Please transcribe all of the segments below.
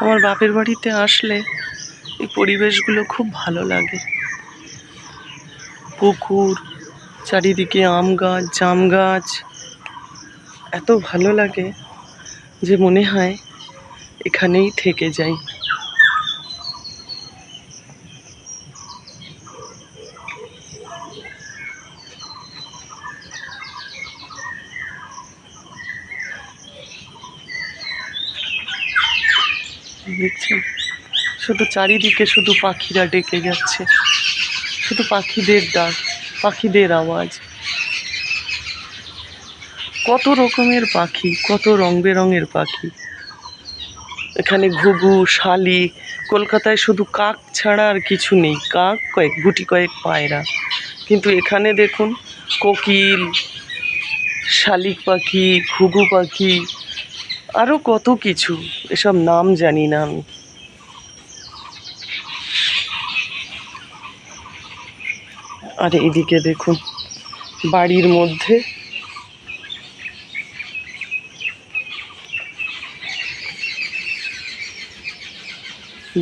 আমার বাপের বাড়িতে আসলে এই পরিবেশগুলো খুব ভালো লাগে। পুকুর, চারিদিকে আম গাছ, জাম গাছ, এত ভালো লাগে যে মনে হয় এখানেই থেকে যাই। দেখছেন শুধু চারিদিকে শুধু পাখিরা ডেকে যাচ্ছে। শুধু পাখিদের ডাক, পাখিদের আওয়াজ। কত রকমের পাখি, কত রং বেরঙের পাখি। এখানে ঘুঘু শালিক কলকাতায় শুধু কাক ছাড়া আর কিছু নেই। কাক কয়েক, গুটি কয়েক পায়রা। কিন্তু এখানে দেখুন, কোকিল, শালিক পাখি, ঘুঘু পাখি আরও কত কিছু? এসব নাম জানি না আমি। আর এদিকে দেখুন, বাড়ির মধ্যে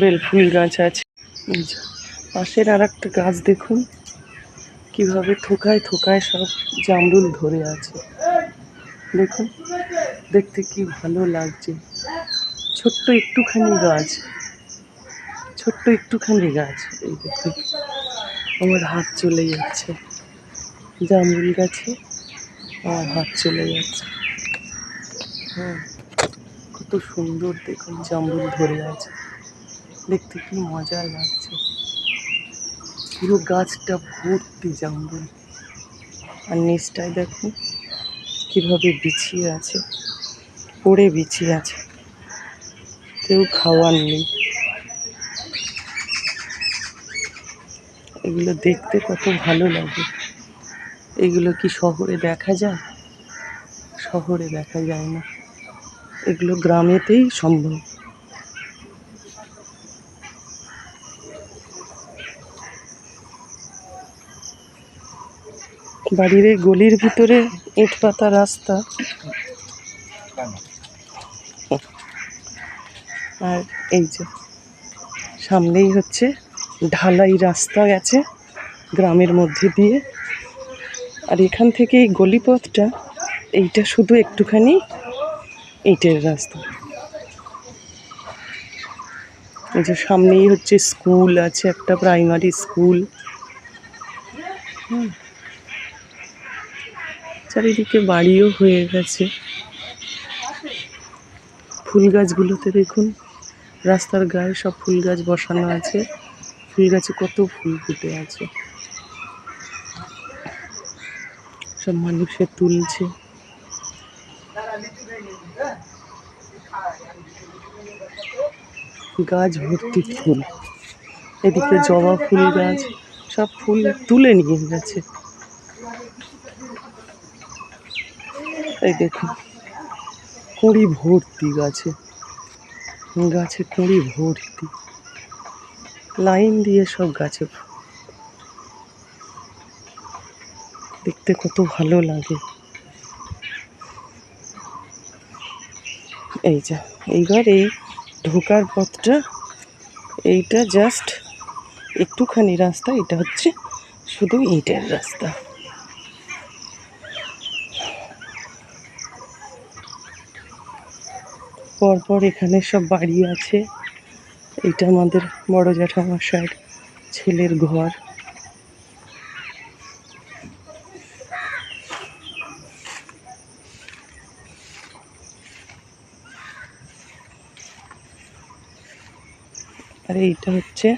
বেল ফুল গাছ আছে। পাশের আর একটা গাছ দেখুন, কীভাবে থোকায় থোকায় সব জামরুল ধরে আছে। দেখুন দেখতে কি ভালো লাগছে। ছোট্ট একটুখানি গাছ। ছোট্ট একটুখানি গাছ। এই দেখুন আমার হাত চলে যাচ্ছে। জামরুল গাছে আমার হাত চলে যাচ্ছে। হ্যাঁ কত সুন্দর দেখুন জামরুল ধরে আছে। দেখতে কি মজা লাগছে। পুরো গাছটা ভর্তি জামরুল। আর নিচটায় দেখুন, কীভাবে বিছিয়ে আছে। পড়ে বিছিয়ে আছে। কেউ খাওয়ার নেই। এগুলো দেখতে কত ভালো লাগে। এগুলো কি শহরে দেখা যায়? শহরে দেখা যায় না। এগুলো গ্রামেতেই সম্ভব। বাড়ির এই গলির ভিতরে ইট পাতা রাস্তা। আর এই যে সামনেই হচ্ছে ঢালাই রাস্তা গেছে গ্রামের মধ্যে দিয়ে। আর এখান থেকে এই গলিপথটা, এইটা শুধু একটুখানি ইটের রাস্তা। এই যে সামনেই হচ্ছে স্কুল আছে, একটা প্রাইমারি স্কুল। চারিদিকে বাড়িও হয়ে গেছে। ফুল গাছগুলোতে দেখুন। রাস্তার গায়ে সব ফুল গাছ বসানো আছে। ফুল গাছে কত ফুল ফুটে আছে। সব মানুষে তুলছে। গাছ ভর্তি ফুল। এদিকে জবা ফুল গাছ, সব ফুল তুলে নিয়ে গেছে। এই দেখুন, কুঁড়ি ভর্তি গাছে। গাছে কুঁড়ি ভর্তি। লাইন দিয়ে সব গাছে। দেখতে কত ভালো লাগে। এই যা, এইবার এই ঢোকার পথটা, এইটা জাস্ট একটুখানি রাস্তা, এটা হচ্ছে শুধু ইটের রাস্তা। পরপর এখানে সব বাড়ি আছে। এটা আমাদের বড় জ্যাঠামশাইয়ের ছেলের ঘর। আর এইটা হচ্ছে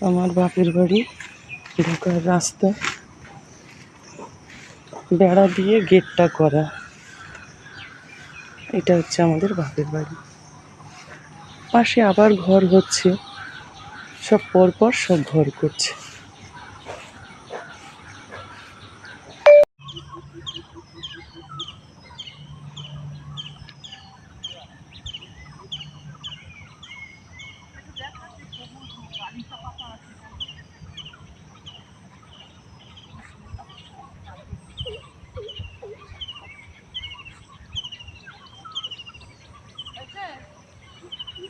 আমার বাপের বাড়ি, ঢোকার রাস্তা। বেড়া দিয়ে গেটটা করা। এটা হচ্ছে আমাদের বাপের বাড়ি। পাশে আবার ঘর হচ্ছে সব পরপর সব ঘর করছে।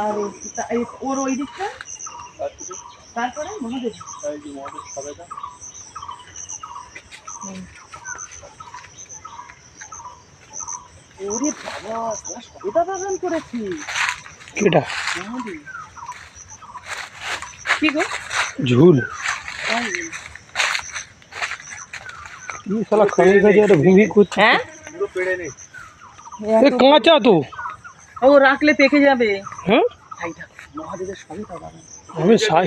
আর তা- এই ওর ওই দিকটা? তারপরে মহাদেব হুম। ওরে বাবা সারা সবেদা বাগান করেছি কেটা মহাদেব কি গো? ঝুল। তাই? কি শালা খালি কাজে একটা ভিভি করছে? হ্যাঁ এ কাঁচা তো। ও রাখলে পেকে যাবে। হ্যাঁ? আমি সাই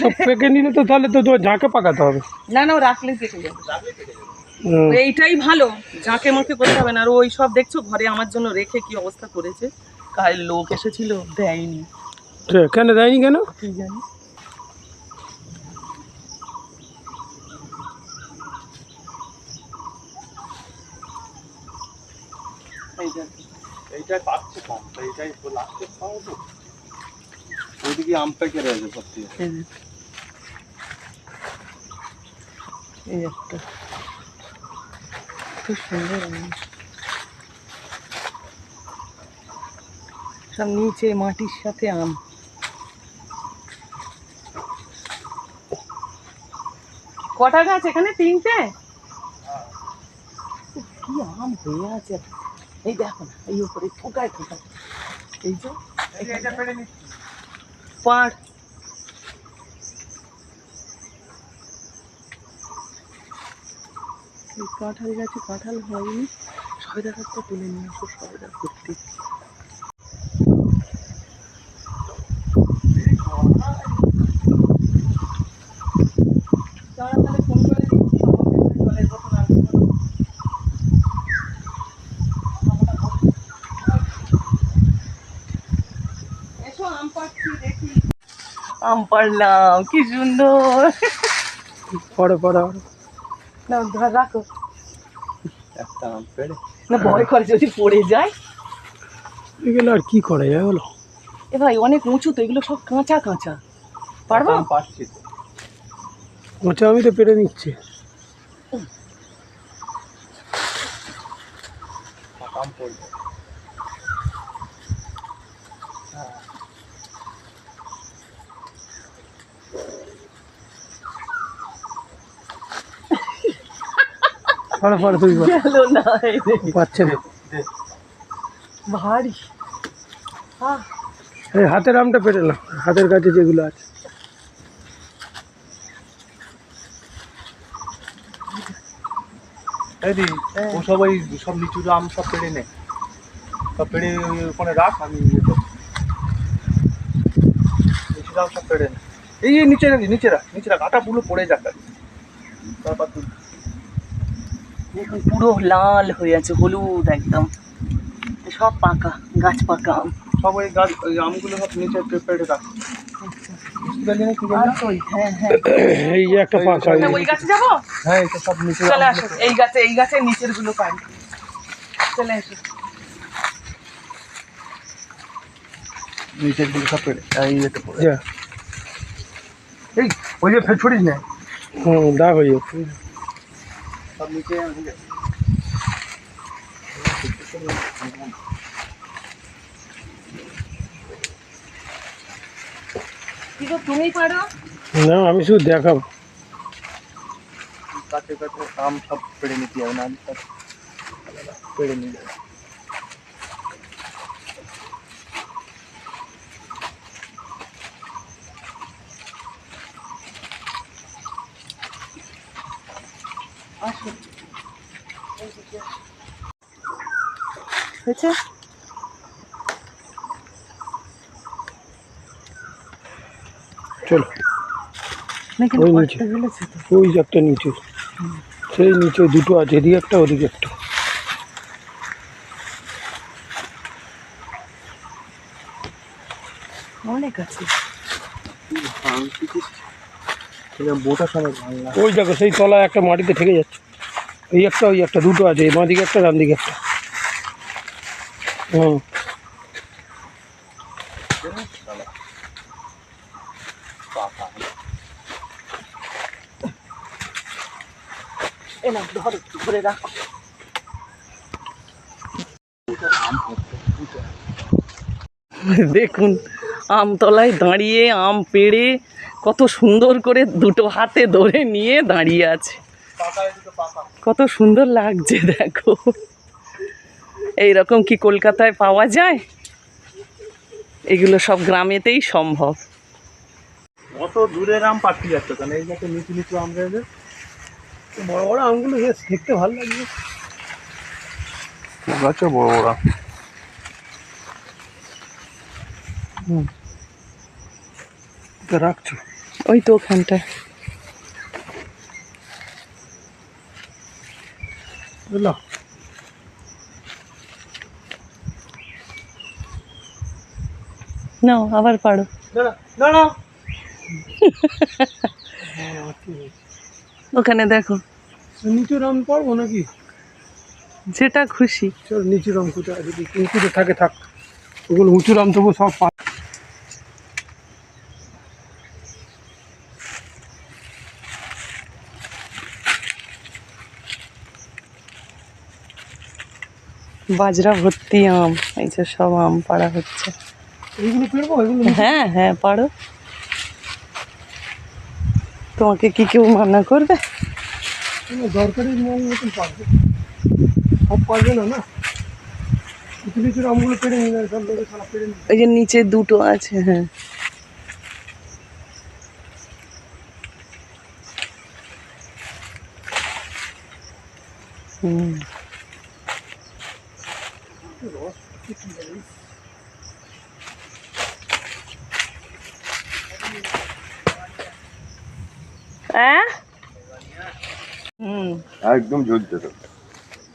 সব পেকে নিলে তো তাহলে তো ঝাঁকে পাকাতে হবে। না না ও রাখলে পেকে যাবে। এইটাই ভালো যাকে মুখে করতে হবে না। আর ওই সব দেখছ ঘরে আমার জন্য রেখে কি অবস্থা করেছে? কাল লোক এসেছিল দেয়নি। কেন দেয়নি কেন? কি জানি এই দেখো, এইটাই পাচ্ছে কম তো এইটাই লাস্টে খাওয়া তো। ওইদিকে আম পেকে রয়েছে সত্যি। এই এই একটা। খুব সুন্দর সব নিচে মাটির সাথে আম। কটা গাছ এখানে? তিনটে? কি আম হয়ে আছে? এই দেখো না, এই উপরে ঠোকায় ঠোকায় এই যে পাড়। কাঁঠাল গাছে কাঁঠাল হয়নি, সবেদা গাছটা তুলে নিয়ে আসো, সবেদা ভর্তি তাড়াতাড়ি ফোন করে দিচ্ছি, আমাকে জলের বোতল আনতে বলো। এসো আম পাড়ছি দেখি আম পাড়লাম কি সুন্দর। পরে পরে না ধর রাখো। একটা আম পেড়ে। না ভয় করে যদি পড়ে যায়। এগুলো আর কি করে যায় বলো এ ভাই অনেক উঁচু তো এগুলো সব কাঁচা কাঁচা। পারব? আম পাচ্ছি তো। মোচা আমি তো পেরে নিচ্ছি। আম পড়বে। পরে পরে তুই গেল না পাচ্ছে না। ভারী। এই হাতের আমটা পেরে না হাতের কাছে যেগুলো আছে। এই দি হ্যাঁ। ও সব ওই সব লিচুর আম সব পেড়ে নে। সব পেড়ে ওখানে রাখ আমি ইয়ে লিচুর আম সব পেড়ে নে। এই নিচে নিচে রাখ নিচে রাখ। আটা পুরো পড়ে যাক আর কি। তারপর তুই দেখুন পুরো লাল হয়ে আছে হলুদ একদম। সব পাকা গাছ পাকা আম। সব ওই গাছ ওই আমগুলো সব নিচে পে- পেড়ে রাখ বুঝতে পারলি না কি বললাম? আর ওই, হ্যাঁ হ্যাঁ। এই যে একটা পাকা ওই গাছে যাব? হ্যাঁ এটা সব নিচে চলে আসো এই গাছে এই গাছের নিচেরগুলো পারি। চলে আসো। নিচের দিকে সব পেড়ে এই এটা পড়ে। এই ওই যে ফের ছড়িস না? হুম দাগ হয়ে যাচ্ছে। সব নিচে হয়ে গেছে। কি গো তুমি পারো না আমি শুধু দেখাবো কাছে কাছে আম সব পেড়ে নিতে হবে না আমি সব পেড়ে নিয়ে যাবে হয়েছে? চলো। ওই নিচে। পাটটা গেলেছে তো। ওই একটা নিচে। সেই নিচে দুটো আছে এদিকে একটা ওদিকে একটা। অনেক আছে। বোটা সময় ভাঙলা ওই দেখো সেই তলায় একটা মাটিতে ঠেকে যাচ্ছে। এই একটা ওই একটা দুটো আছে বাঁ দিকে একটা ডান দিকে একটা। হুম। ধরে রাখো। দেখুন আমতলায় দাঁড়িয়ে আম পেড়ে কত সুন্দর করে দুটো হাতে ধরে নিয়ে দাঁড়িয়ে আছে। কত সুন্দর লাগছে দেখো। এইরকম কি কলকাতায় পাওয়া যায়? এগুলো সব গ্রামেতেই সম্ভব। কত দূরের আম পাচ্ছি যাচ্ছে কেন? এই যাতে নিচু নিচু আম রয়েছে। বড় বড় আমগুলো বেশ দেখতে ভালো লাগছে। গাছে বড় রাখছো? ওই তো ওখানটায়। বুঝলো নাও আবার পারো। দাঁড়া ওখানে দেখো। নিচুর আম পারব নাকি? যেটা খুশি। চল নিচুর আম কোথায় যদি উঁচুতে থাকে থাক। ওগুলো উঁচু রং তবু সব বাজরা ভর্তি আম এই যে সব আম পাড়া হচ্ছে। হ্যাঁ হ্যাঁ পারো তোমাকে কি কেউ মানা করবে? দরকারি মতন পারবে সব পারবে না না? ওই যে নিচে দুটো আছে হ্যাঁ। হুম হ্যাঁ হুম একদম ঝুলছে তো।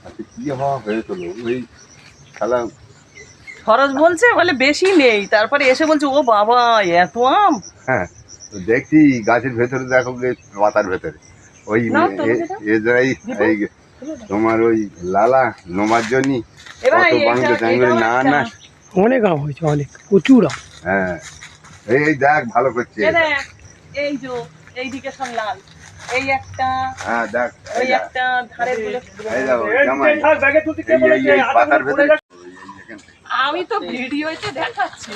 আচ্ছা কি হওয়া হয়েছিল ওই খেলা খরচ বলছে বলে বেশি নেই। তারপরে এসে বলছে ও বাবা এত আম? হ্যাঁ তো দেখছি গাছের ভেতরে দেখো গে পাতার ভেতরে। ওই। এজরাই এই তোমার ওই লালা নোমার জন্য কত বাংলা না না। অনেক আম হয়েছে অনেক প্রচুর আম। হ্যাঁ এই দেখ ভালো করছে এই যে এইদিকে সব লাল। এই একটা হ্যাঁ দেখ এই একটা ধারেরগুলো এই দেখো জামাই। এই এই এই পাতার ভেতরে এই- এই এখান থেকে। আমি তো ভিডিওতে দেখাচ্ছি।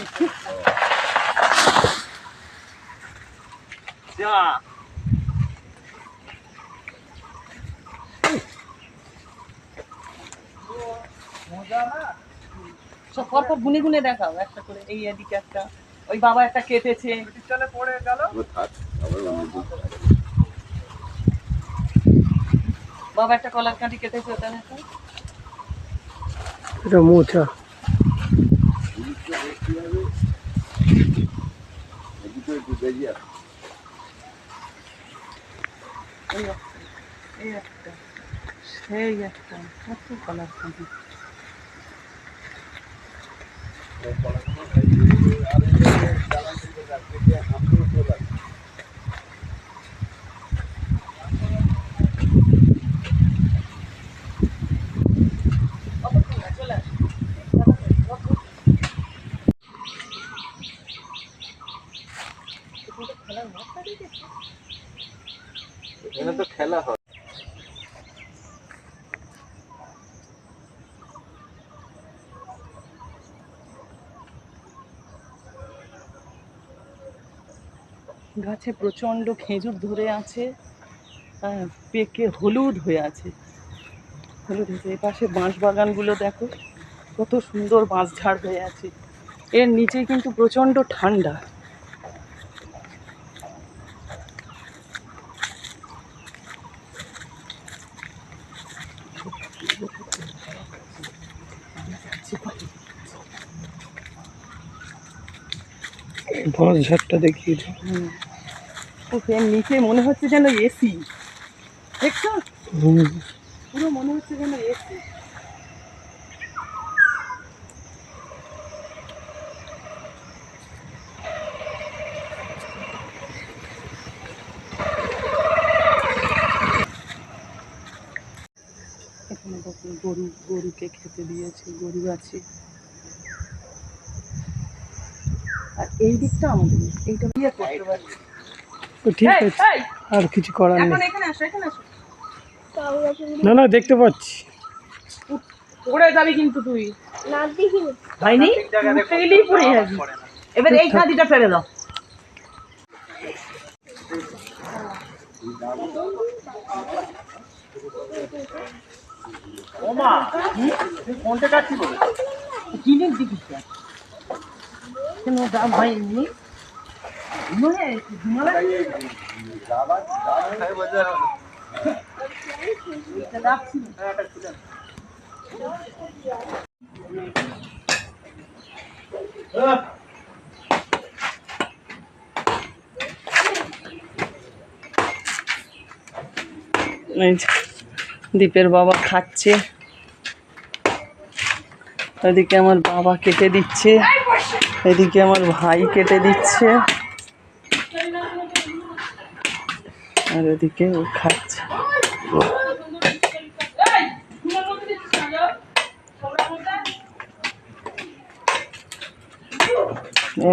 যা। সব পরপর গুনে গুনে দেখাও একটা করে এই এদিকে একটা ওই বাবা একটা কেটেছে। চলে পড়ে গেল ও থাক, আবার অন্য দিন। বাবা একটা কলার কাঁটি কেটেছে ওটা দেখো এটা মোচা। এদিকে একটু দেখিয়ে এই একটা এই একটা সেই একটা কত কলার কাঁটি এখানে তো খেলা হয় গাছে প্রচণ্ড খেজুর ধরে আছে হ্যাঁ পেকে হলুদ হয়ে আছে। হলুদ হয়েছে। এই পাশে বাঁশ বাগানগুলো দেখো, কত সুন্দর বাঁশ ঝাড় হয়ে আছে। এর নিচে কিন্তু প্রচণ্ড ঠান্ডা। সমাজ ঘাটটা দেখিয়ে নিচে মনে হচ্ছে যেন এসি দেখছ? পুরো মনে হচ্ছে যেন এসি গরু গরুকে খেতে দিয়েছে গরু আছে। এই দিকটা আমাদের এইটা দিয়ে করতে পারছি তো ঠিক আছে আর কিছু করার নেই। এখানে আসো এখানে আসো। না না দেখতে পাচ্ছি। পড়ে যাবি কিন্তু তুই। না দেখিনি হয়নি উঠতে গেলেই পড়ে যাবি এবার এই খাদিটা ফেলে দাও। ওমা কোনটা কাটছি বলে? কিনে দিবি? কেন দাম যে, দীপের বাবা খাচ্ছে। ওদিকে আমার বাবা কেটে দিচ্ছে। এদিকে আমার ভাই কেটে দিচ্ছে। আর এদিকে ও খাচ্ছে।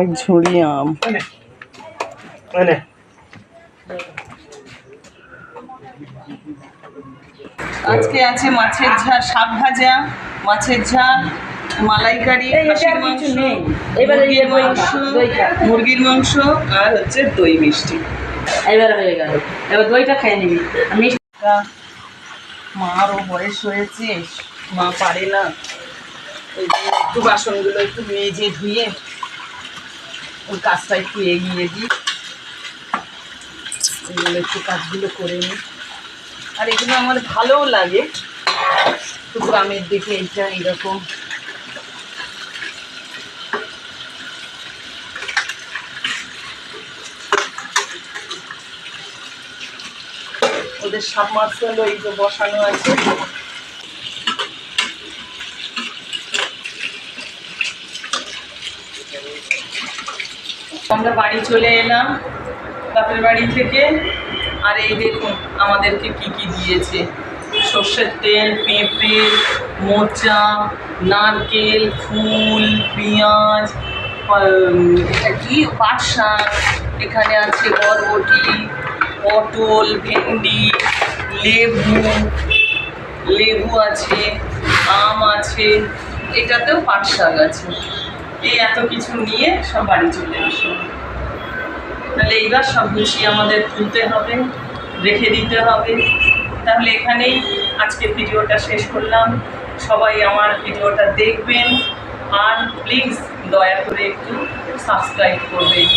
এক ঝুড়ি আম। আজকে আছে মাছের ঝাল, শাক ভাজা, মাছের ঝাল মালাইকারি মুরগির মাংস মুরগির মাংস আর হচ্ছে দই মিষ্টি। এবার হয়ে গেল। এবার দইটা খেয়ে নিবি। আমি মারও বয়স হয়েছে মা পারে না। ওই যে একটু বাসনগুলো একটু মেজে ধুয়ে ওর কাজটা একটু এগিয়ে দিই। এগুলো একটু কাজগুলো করে নিই। আর এগুলো আমার ভালোও লাগে। তো গ্রামের দিকে এটা এরকম ওদের সাবমার্সেল এই যে বসানো আছে। আমরা বাড়ি চলে এলাম বাপের বাড়ি থেকে। আর এই দেখুন আমাদেরকে কি কি দিয়েছে। সর্ষের তেল, পেঁপে, মোচা, নারকেল, ফুল, পেঁয়াজ এটা কি? পাট এখানে আছে বরবটি পটল, ভেন্ডি, লেবু লেবু আছে, আম আছে, এটাতেও পাট শাক আছে। এই এত কিছু নিয়ে সব বাড়ি চলে আসলো তাহলে এইবার সব গুছিয়ে আমাদের তুলতে হবে, রেখে দিতে হবে। তাহলে এখানেই আজকে ভিডিওটা শেষ করলাম। সবাই আমার ভিডিওটা দেখবেন। আর প্লিজ দয়া করে একটু সাবস্ক্রাইব করবেন।